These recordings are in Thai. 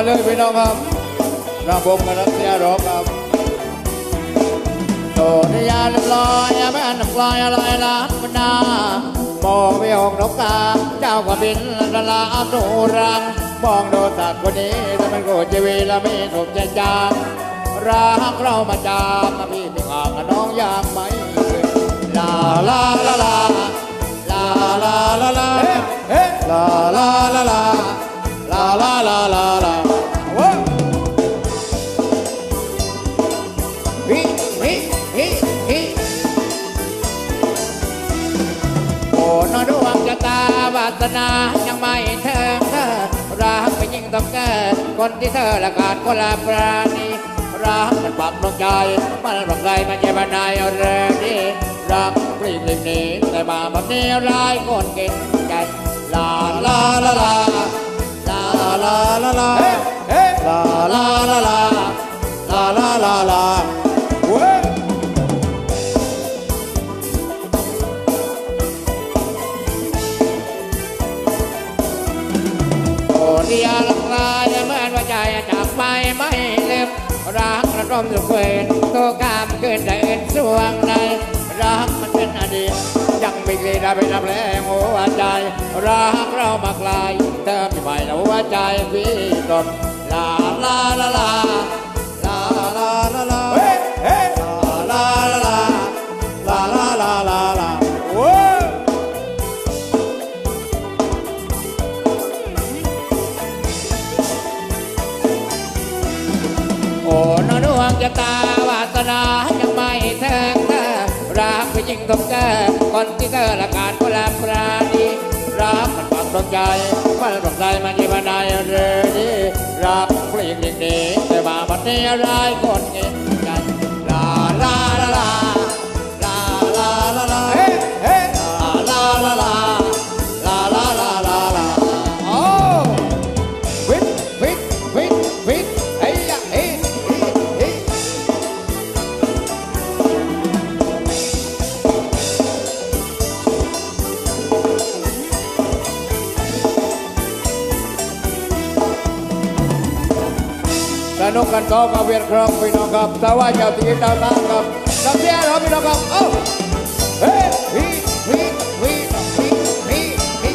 มาเลยพี่น้องครับระบบกันรักเสียรอครับโตนิยาเรียบร้อยแม่นำกลอยลอยล้านบรรดามองไม่ออกนกกาเจ้าก็บินละลาตูรังมองดูสัตว์คนนี้ถ้ามันโกรธชีวีและไม่ถูกใจจางรักเรามาจามมาพี่พี่ห่างกับน้องอยากไหมลาลาลาลาลาลาลาลาลาลาลาลา La la la la la. Whoa. สนายังไม่เธอเธอรักไปยิ่งต้องแก่คนที่เธอละขาดคนละปราณีรักมันปักลงใจมันหลงใจมันเจ็บนายเรื่องนี้รักปรีบลิงนี้แต่มาแบบนี้ร้ายคนก่งใจลาลาลาลา La la la la La la la la La la la la เว้ เดียลักลายเหมือนว่าใจจากไปไม่ลืมรักระดมสุขเวนตัวกามเกินเดินสวงในรักมันเป็นอดีตยังไม่เคยได้ไปรับแรงหัวใจ รักเรามาไกลเธอไม่ไปแล้วหัวใจพี่ตนลาลาลาลาลาลาลา คนที่เธอละการพละปราณีรักมันปักดวงใจมันดวงใจมันยิ่งนายเรดีรักเพลงเด็กนี้แต่มาบัดนี้ร้ายคนเงี้ นุกกันต่อก็มาเวียนครองพี่น้องครับสวัสดีเจ้าตีเจ้าตางครับสักเสียเราพี่น้องครับเอ้าเฮ้ฮีฮีฮีฮีฮีฮี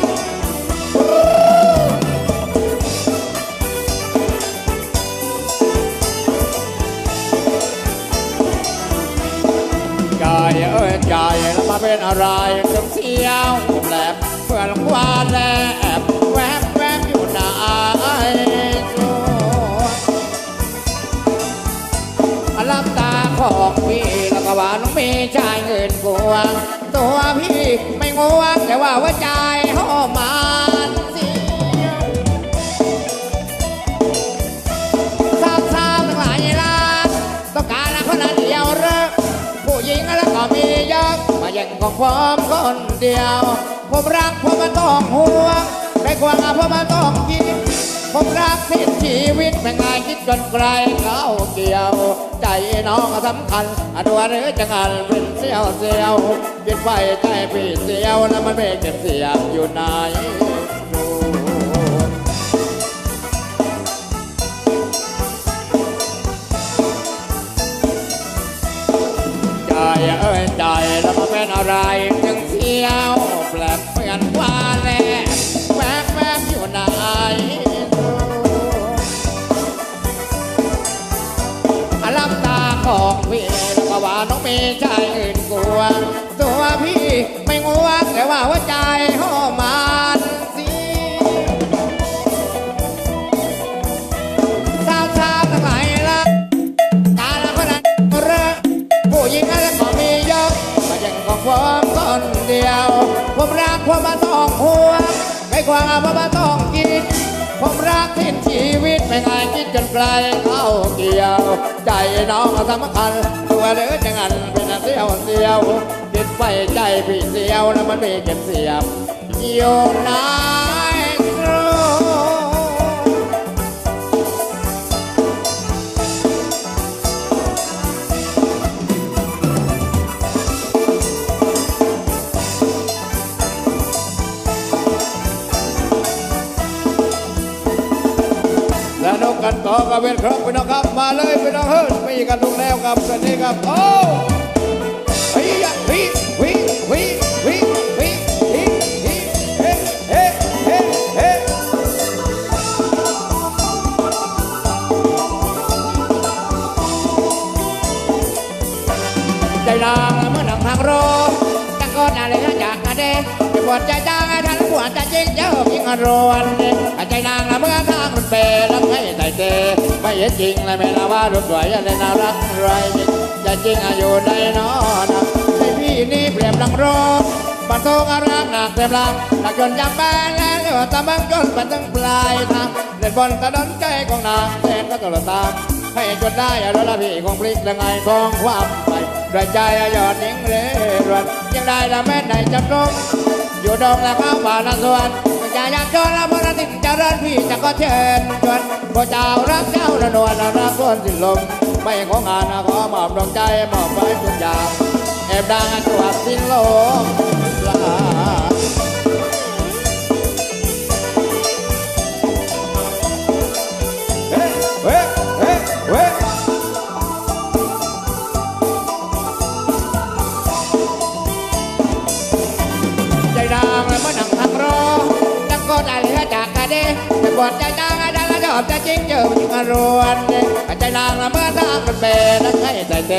ใจเอ้ยใจแล้วมาเป็นอะไรจงเสียวแหลบเพื่อนควานแล ชายเงินกวงตัวพี่ไม่งวงแต่ว่าว่าใจหอมมันเสียวทราบทราบทั้งหลายล้านต้องการละคนละเดียวเลิกผู้หญิงแล้วก็มีเยอะมาแย่งของผมคนเดียว ผมรักผมมันต้องห่วงไม่ควงผมมันต้องกิน ผมรักสิ้นชีวิตแม่ง่ายคิดจนไกลเข้าเกี่ยว ใจน้องสำคัญอะตัวหรือจะงานเป็นเสียวเสียวคิดไปใจพี่เสียวแล้วมันไม่เก็บเสียงอยู่ไหน ก็ว่าน้องมีชายอื่นกลัว ตัวพี่ไม่งวงแต่ว่าหัวใจหอมมันสิสาวสาวทั้งหลายละกาละคนนั้นเรอผู้หญิงนั้นก็มีเยอะมาอย่างของผมคนเดียว ผมรักผมมาต้องห่วงไม่ควงเอาผมมา ไม่ง่ายคิดจนไกลเข้าเกี่ยว ใจน้องสำคัญตัวหรือจะงันเป็นเสียวเสียวติดไฟใจพี่เสียวแล้วมันไม่เก็บเสียบโยงน้ำ กับเวรครับพี่น้องครับ มาเลยพี่น้องเฮ้ยมีกันทุกแล้วครับสวัสดีครับโอ้ จริงเลยไม่ละว่ารูปสวยอะไรน่ารักไรจริงใจจริงอายุได้นอนใจพี่นี่เปรียบดังโรบันทงอารักหนักเต็มลังหนักจนจำแปนแล้วเรียกว่าตะบังจนไปถึงปลายทางเล่นบอลกระดนใจของนางแทนก็ตลอดตามให้จนได้อะรละพี่คงพลิกละไงทองความไปด้วยใจอะยอดนิ่งเร่รวนยังได้ละแม่ไหนจะตรงอยู่ดงและข้าวป่าละส่วนจะอยากชวนละพระติ่งเริญพี่จะก็เชิญชวน พระเจ้ารักเจ้าละนวลรักส่วนสิ้นลมไม่ของงานนะขอมอบดวงใจมอบไว้ทุกอย่างแอบดังตัวสิ้นลมลาเฮ้เฮ้เฮ้เฮ้ใจดางเลยมานั่งทางรอจังก็ได้เลยจากกันเด้แต่ปวดใจดาง อบจะจริงเจอมันมารวนใจดางละเมื่อทางมันเปนักให้ใจเต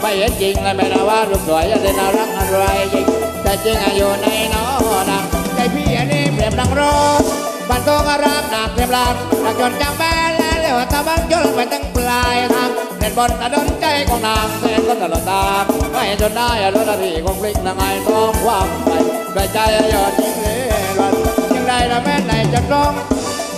ไม่เห็นจริงเลยไม่ละว่ารูปสวยอะไรน่ารักอะไรจริงแต่จริงอายุในน้อนังใจพี่อันนี้เปรียบดังรอบันโตกรักหนักเต็มลังหนักจนจำแม่และเรียกว่าตะบังจนไปตั้งปลายทางเล่นบอลตะดนใจของนางแฟนก็ตลอดตามไม่จนได้รถนาทีของพลิกละไงท้องความไปด้วยใจยอดยิ่งเล่รันยังได้ละแม่ไหนจะร้อง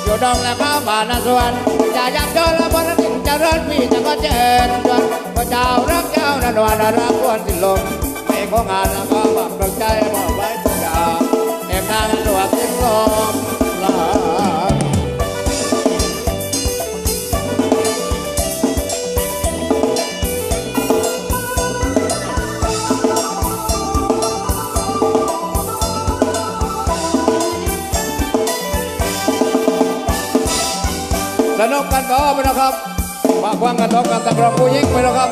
อยู่ดงและข้าวบานส่วนจะอยากจนและบนถึงจะรอดพี่จะก็เจนจนพระเจ้ารักเจ้านันวานารักควรสิ้นลมไม่ของงานแล้วก็บอกดวงใจบอกไว้ทุกอย่างเอ็มนางหลวงสิ้นลมลา นกกันต่อไปนะครับมาฟังกันต่อกันตะกรองผู้หญิงไปนะครับ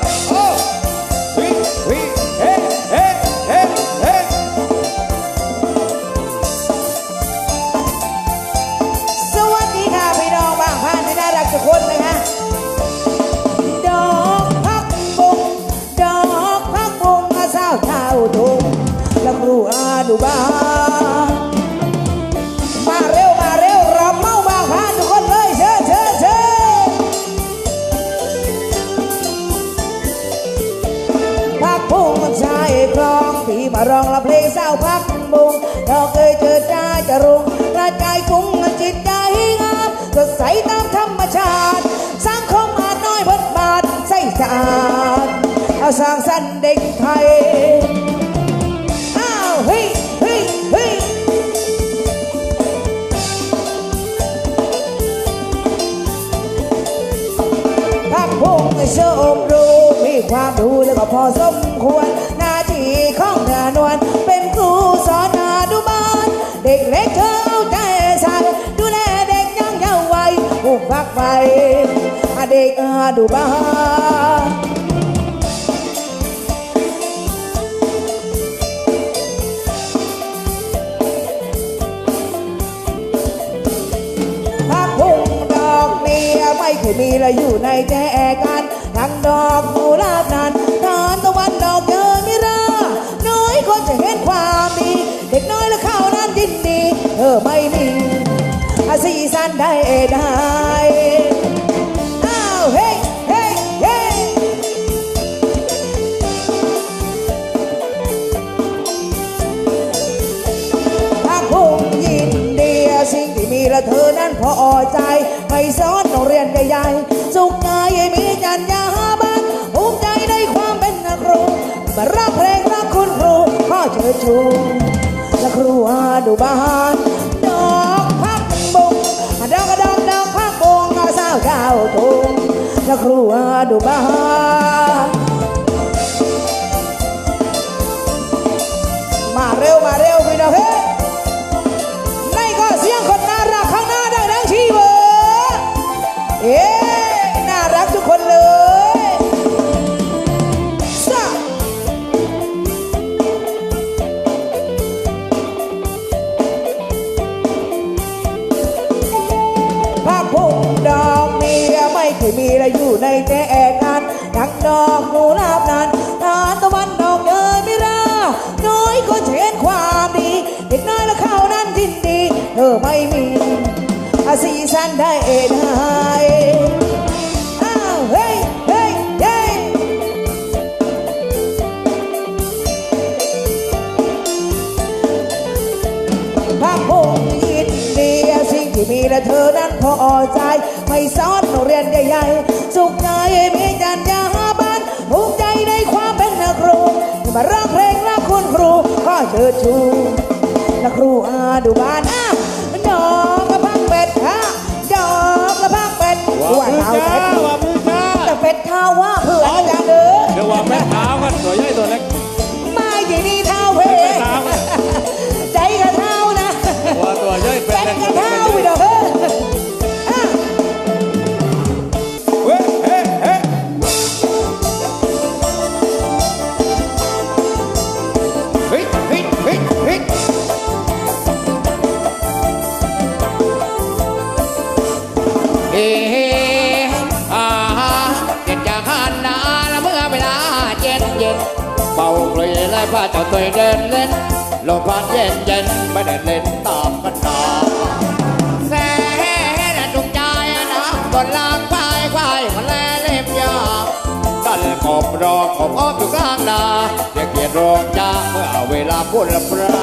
ควร หน้าที่ของนานวลเป็นครูสอนนาดูบ้านเด็กเล็กเธอเอาใจใส่ดูแลเด็กยังเยาว์วัยผูกพักไปเด็กอาดูบ้านพักพุ่งดอกเมียไม่เคยมีเลยอยู่ในแจกันทั้งดอกกุหลาบนั้น ไม่มีอสีสันได้ได้อ้าวเฮ้เฮ้เฮ้ถ้าพุ่งยินดีสิ่งที่มีและเธอนั้นพอใจ ไม่สอนโรงเรียนใหญ่ๆสุขกายมีจัญญาบันภูมิใจในความเป็นนักครูมารักเพลงรักคุณครู ข้อเชิญชูและครูอาดูบ้าน do bahar อาสีสันได้เอ็นหายอ้าวเฮ้ยเฮ้ยเฮ้ยพระองค์ยินดีสิ่งที่มีและเธอนั้นพอใจ ไม่สอนโรงเรียนใหญ่ๆสุขใจมีจัญญาบันภูมิใจในความเป็นนักครูมาร้องเพลงรักคุณครู ก็เชิดชูนักครูอาดูบ้าน ว่ามือเท้าจ้าเว่ามือจ้าแต่เป็ดเท้าว่าเผื่อจารย์เด้อเดี๋ยวว่าแม่เท้ากันตัวใหญ่ตัวเล็กไม่ที่นี่เท้าเพแม่เท้ากันใจกระเท้านะว่าตัวใหญ่เป็ดกกระเท้าไปเด้อ ไล่พาเจ้าตัวเดินเล่นลมพัดเย็นเย็นไม่ได้เล่นตามกันนาแสนดวงใจนะบนลางควายควายมันแลเล็บยาดันกบรอกบอ้อมอยู่กลางนาเรียกเกียรติรองยาเมื่อเวลาพูดละปรา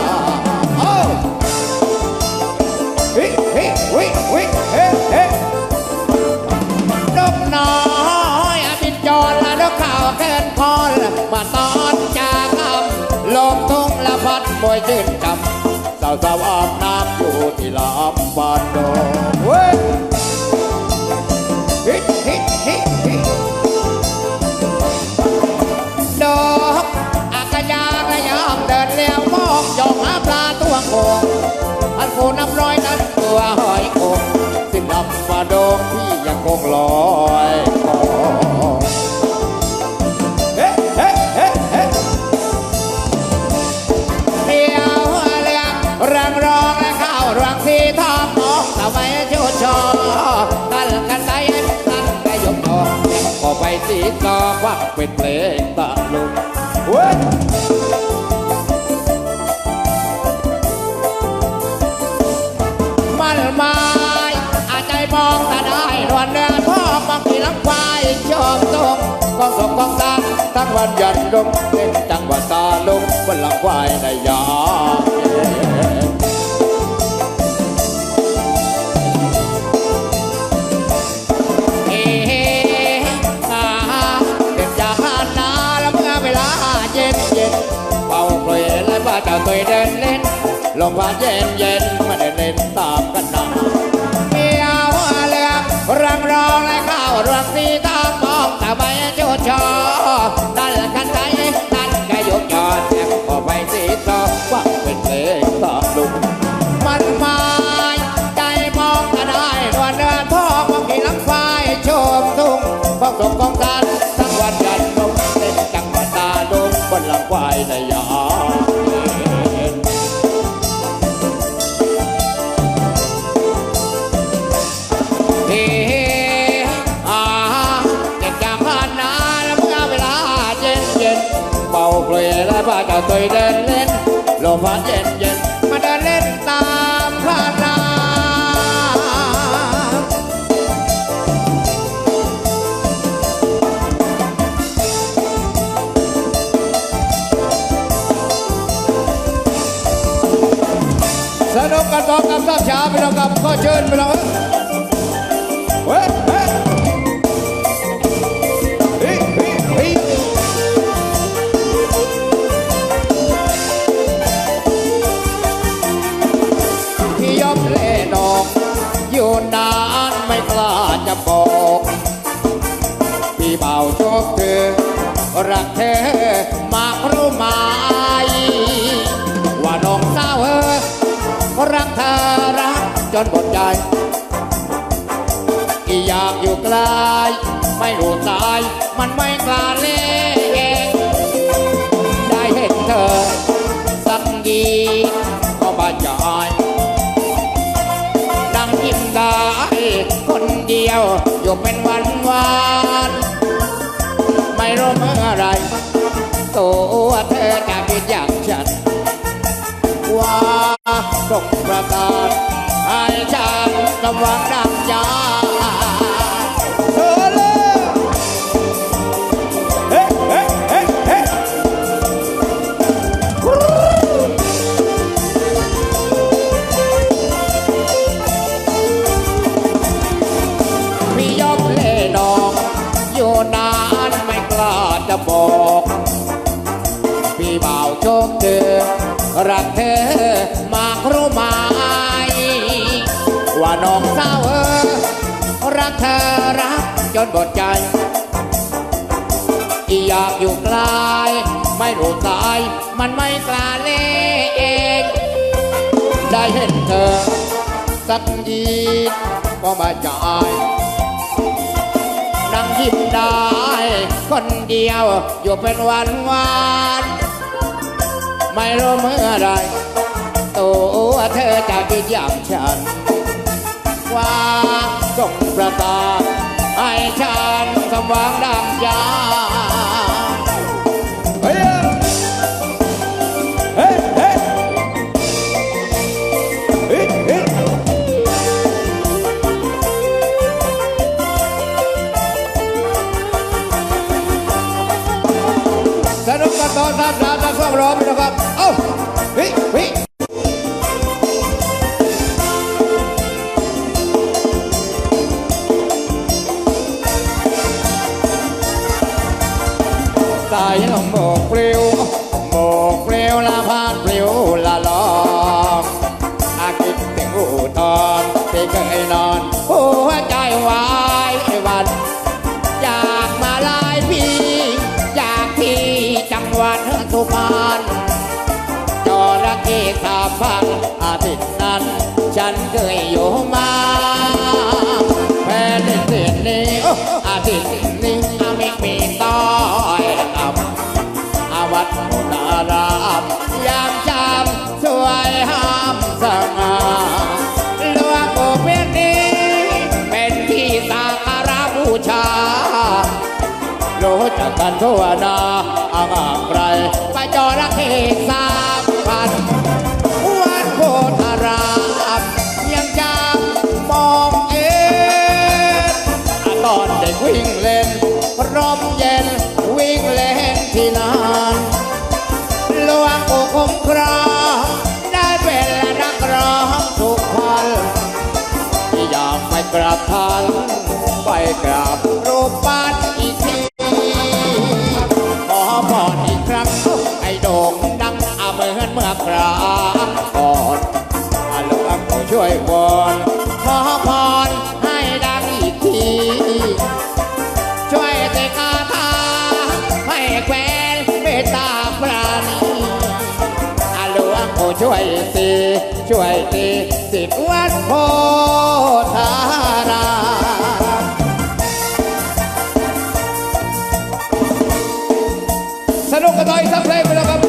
โอ้เฮ้ยเฮ้ยเฮ้ยเฮ้ยเฮ้เฮ้ยนกน้อยอบินจรและนกข่าวเกินพอลมาตอนจา บอยขึ้นจำสาวสาวอาบน้ำอยู่ที่ลำบาน เป็นเพลงตะลุงเว้ยมันไม้อาจใจมองแต่ได้นวลเดือนพ่อบางทีลังควายชอบตรงกองสมกองตาทั้งวันยันลงเล่นจังหวะตาลุงบนหลังควายในยาม และป้าเจ้าตัวเดินเล่นลมพัดเย็นเย็น เจ้าตัวเดินเล่นลมพัดเย็นเย็นมาเดินเล่นตามพานาสนุกกันต่อกับสับช้าไปแล้วกับก็เชิญไปแล้ว รักจนหมดใจอีอยากอยู่ไกลไม่รู้ตาย มันไม่กล้าเล่นได้เห็นเธอ สักทีก็บาดใจดังยิ้มได้คนเดียว อยู่เป็นวันวันไม่รู้เมื่อไรตัวเธอจะคิดอย่างฉันว่าต้องประกาศ ให้ฉันกำวังดังใจ ว่าน้องสาวเออรักเธอรักจนหมดใจ อยากอยู่ไกลไม่รู้ตาย มันไม่กล้าเล่เอง ได้เห็นเธอ สักยีก็มาจ่ายนั่งยิ้มได้ คนเดียว อยู่เป็นวันวันไม่รู้เมื่อไรตัวเธอจะคิดอย่างฉัน ว่าต้องประตาให้ฉันสมหวังดังใจเฮ้ยเนี้อาไม่มีต้อยต่ำอาวัดโมนารามยามจำสวยห้ามสง่าหลวงปู่เพียงนี้ เป็นที่สักการะบูชา รู้จักกันทั่วนาอ่างไกลไปจอระเข้สา ทันไปกราบรูปปั้นอีกที ขอพรอีกครั้งให้โด่งดังอาเหมือนเมื่อคราก่อนอาหลวงปู่ช่วยว ช่วยตีสิทธิ์วัดโพธารามสนุกกันต่ออีกสักเพลงไปแล้วครับ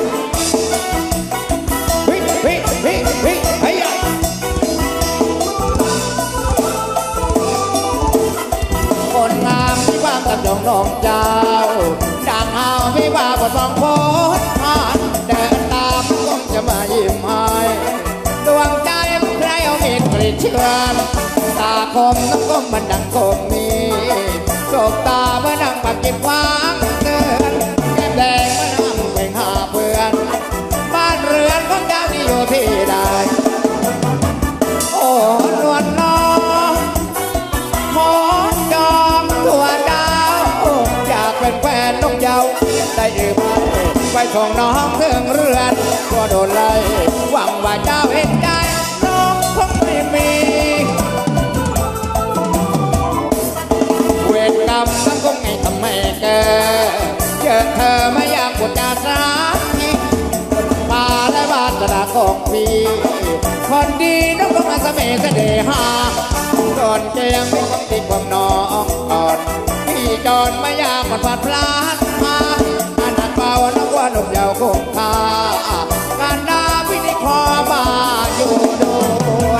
ฮิฮิฮิฮิเฮียาคนงามที่ว่างกับดงน้องดัง เชือนตาคมน้ำก้มมันดังคมมีสบตาเมื่อนั่งปากกิบวางเตือนแก้มแดงเมื่อนั่งเป็นหาเพื่อน บ้านเรือนของเจ้าที่อยู่ที่ใดโอ้นวลน้องหมอนจอมตัวดาวอยากเป็นแฟนนกเยาวได้หรือไม่ไปส่งน้องเถึงเรือนก็โดนไล่หวังว่าเจ้าเห็น เจอเธอไม่อยากปวดจาสาทีมาและวาสนาของพี่คนดีน้องก็มาเสมเสน่หาก่อนเจียงไม่ต้องติดความน้องก่อนพี่จอนไม่อยากมันผ่านพลาดมาอันนั้นเบานักว่าหนุ่มยาวคงคาการดาพินิคอมาอยู่ด้วย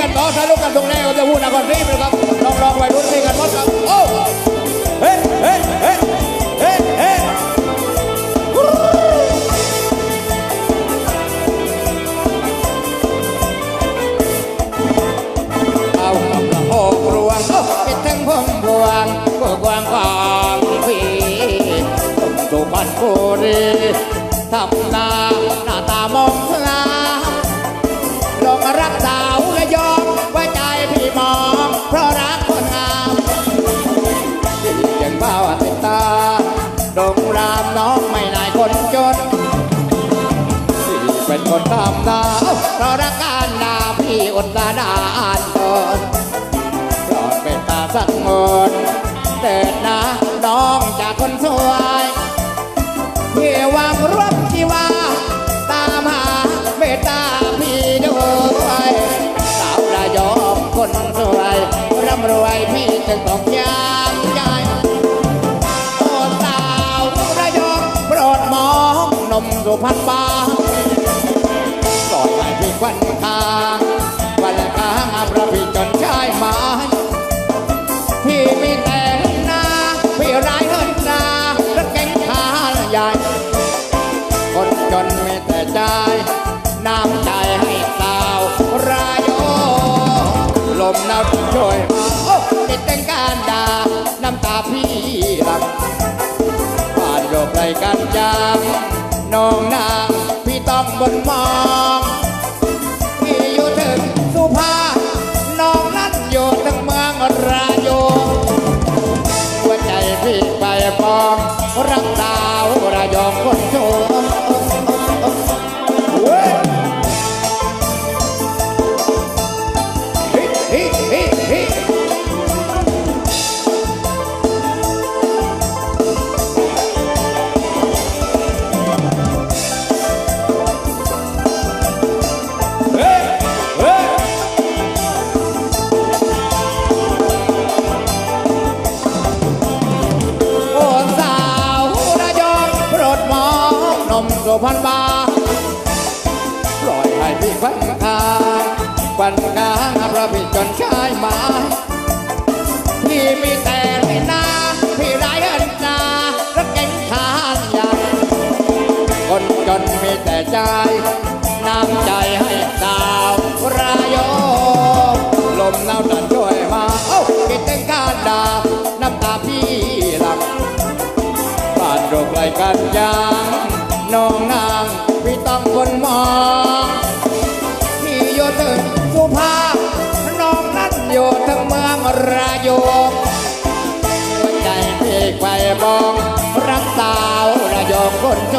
กันอสนุกกันตรงนี้ก็จะพูดก่นรีบครับลองลไปรุ่นนี้กันหมดครับโอ้เฮ้เฮ้เฮ้เฮ้เฮ้เอาหกรวงคิดถึงพุ่มพวงผู้กวางความพี่ตุ่มสุพรรณบุรีทำนาหน้าตามองเธอ คนตอบตอเพราะรักการนาพี่อดตาดานก่อนปลอดเป็นตาสักหมดเติดนะน้องจากคนสวยพี่วางรับที่ว่าตามหาเมตตาพี่ด้วยสาวระยองคนสวยร่ำรวยพี่จึงต้องยามใจโอ้สาวระยองโปรดมองนมสุพรรณบ้า ยกันจังน้องนางพี่ต้องบนมอง จัดจางน้องนางพี่ต้องคนมองพี่โยตึงสุภาพน้องนั่นโยทั้งเมืองระยองหัวใจพี่ไฟบองรักสาวระยองคนโจ